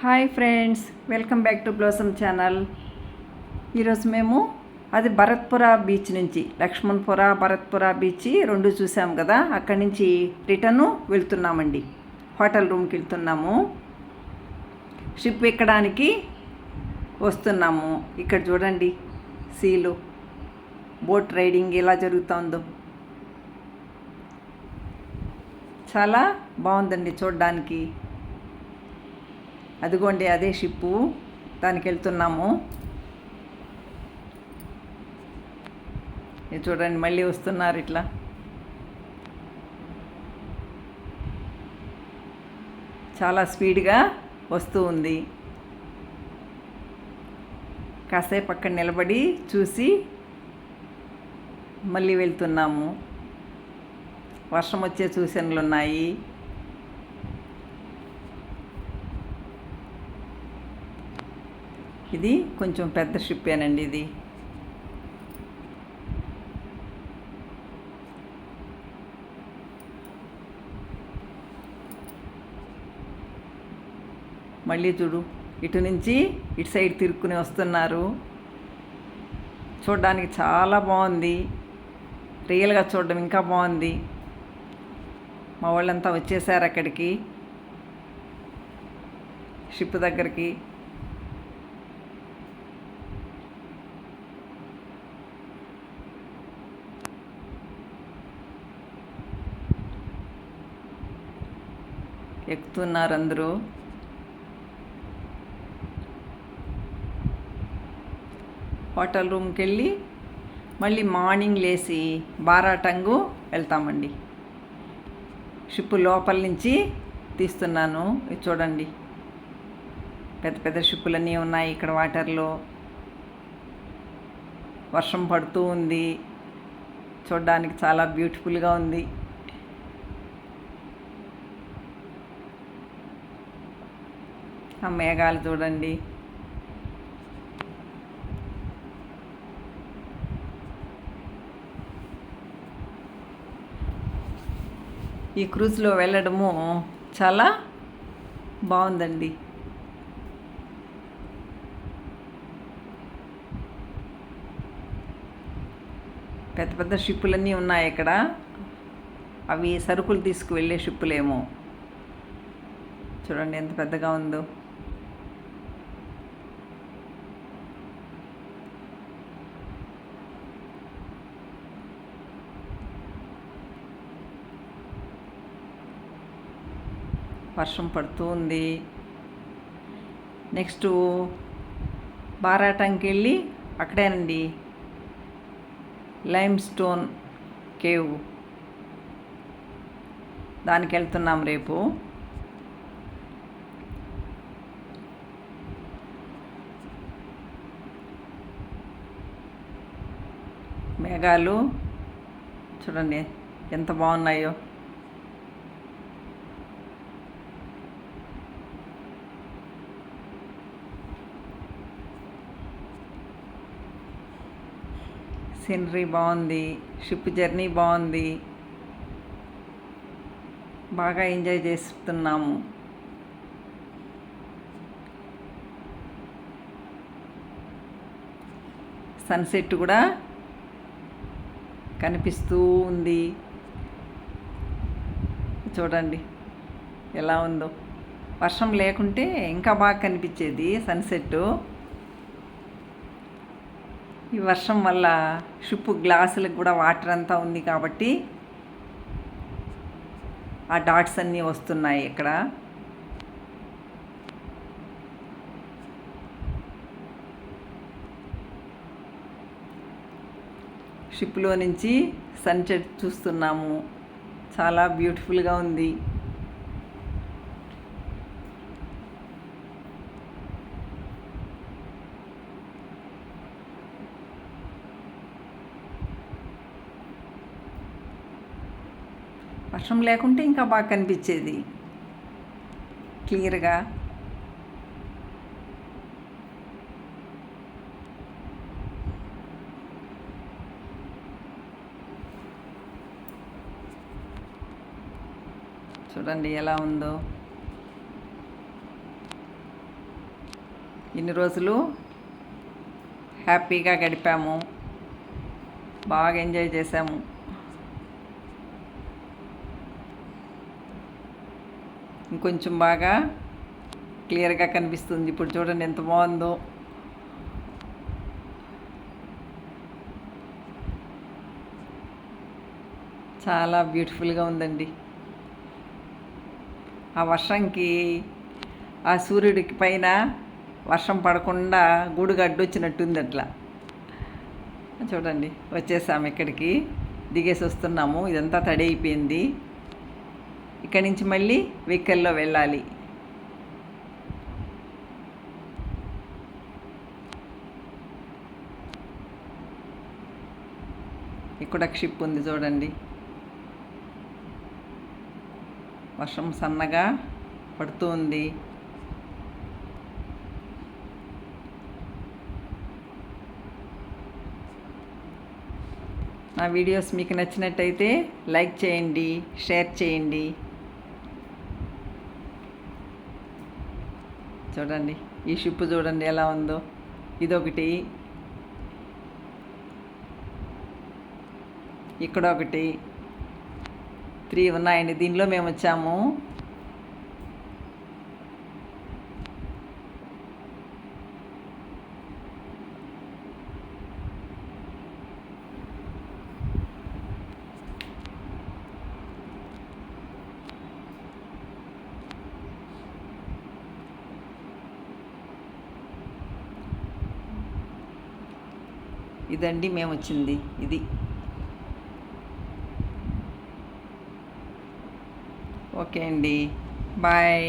Hi friends welcome back to Blossom channel. ఈరోజు మేము అది భరత్పుర బీచ్ నుంచి లక్ష్మణ్పుర భరత్పుర బీచ్ రెండు చూసాం కదా అక్కడి నుంచి రిటర్ను వెళ్తున్నామండి. హోటల్ రూమ్కి వెళ్తున్నాము. షిప్ ఎక్కడానికి వస్తున్నాము. ఇక్కడ చూడండి సీలు బోట్ రైడింగ్ ఎలా జరుగుతుందో. చాలా బాగుందండి చూడడానికి. అదిగోండి అదే షిప్పు. దానికి వెళ్తున్నాము. చూడండి మళ్ళీ వస్తున్నారు ఇట్లా. చాలా స్పీడ్గా వస్తూ ఉంది. కాసేపు అక్కడ నిలబడి చూసి మళ్ళీ వెళ్తున్నాము. వర్షం వచ్చే సూచనలు ఉన్నాయి. ఇది కొంచెం పెద్ద షిప్పేనండి ఇది. మళ్ళీ చూడు ఇటు నుంచి ఇటు సైడ్ తిరుక్కుని వస్తున్నారు. చూడడానికి చాలా బాగుంది. రియల్గా చూడడం ఇంకా బాగుంది. మా వాళ్ళంతా వచ్చేసారు అక్కడికి. షిప్ దగ్గరికి. ఎక్కుతున్నారు అందరూ హోటల్ రూమ్కి వెళ్ళి మళ్ళీ మార్నింగ్ లేచి బారాటంగు వెళ్తామండి. షిప్ లోపల నుంచి తీస్తున్నాను. ఇది చూడండి. పెద్ద పెద్ద షిప్పులన్నీ ఉన్నాయి ఇక్కడ వాటర్లో. వర్షం పడుతూ ఉంది. చూడడానికి చాలా బ్యూటిఫుల్గా ఉంది. ఆ మేఘాలు చూడండి. ఈ క్రూజ్లో వెళ్ళడము చాలా బాగుందండి. పెద్ద పెద్ద షిప్పులన్నీ ఉన్నాయి ఇక్కడ. అవి సరుకులు తీసుకువెళ్ళే షిప్పులేమో. చూడండి ఎంత పెద్దగా ఉందో. వర్షం పడుతూ ఉంది. నెక్స్ట్ బారాటంకి వెళ్ళి అక్కడేనండి. Lime stone cave. దానికి వెళ్తున్నాం రేపు. మేఘాలు. చూడండి ఎంత బాగున్నాయో. సీనరీ బాగుంది షిప్ జర్నీ బాగుంది. బాగా ఎంజాయ్ చేస్తున్నాము. సన్సెట్ కూడా కనిపిస్తూ ఉంది. చూడండి ఎలా ఉందో. వర్షం లేకుంటే ఇంకా బాగా కనిపించేది సన్సెట్ ఈ వర్షం వల్ల షిప్పు గ్లాసులకు కూడా వాటర్ అంతా ఉంది కాబట్టి ఆ డాట్స్ అన్నీ వస్తున్నాయి ఇక్కడ. షిప్లో నుంచి సన్సెట్ చూస్తున్నాము. చాలా బ్యూటిఫుల్గా ఉంది. వర్షం లేకుంటే ఇంకా బాగా కనిపించేది. క్లియర్గా. చూడండి ఎలా ఉందో. ఇన్ని రోజులు హ్యాపీగా గడిపాము. బాగా ఎంజాయ్ చేసాము. ఇంకొంచెం బాగా క్లియర్గా కనిపిస్తుంది. ఇప్పుడు చూడండి ఎంత బాగుందో. చాలా బ్యూటిఫుల్గా ఉందండి. ఆ వర్షంకి ఆ సూర్యుడికి పైన వర్షం పడకుండా గూడుగా అడ్డొచ్చినట్టుంది అట్లా చూడండి వచ్చేసాము ఇక్కడికి. దిగేసి వస్తున్నాము ఇదంతా తడి అయిపోయింది. ఇక్కడి నుంచి మళ్ళీ వెహికల్లో వెళ్ళాలి. ఇక్కడ షిప్ ఉంది చూడండి. వర్షం సన్నగా పడుతూ ఉంది నా వీడియోస్ మీకు నచ్చినట్టయితే లైక్ చేయండి షేర్ చేయండి. చూడండి. ఈ షిప్ చూడండి ఎలా ఉందో. ఇదొకటి. ఇక్కడ ఒకటి త్రీ ఉన్నాయండి. దీనిలో మేము వచ్చాము ఇదండి మేము వచ్చింది ఇది. ఓకే అండి. బాయ్.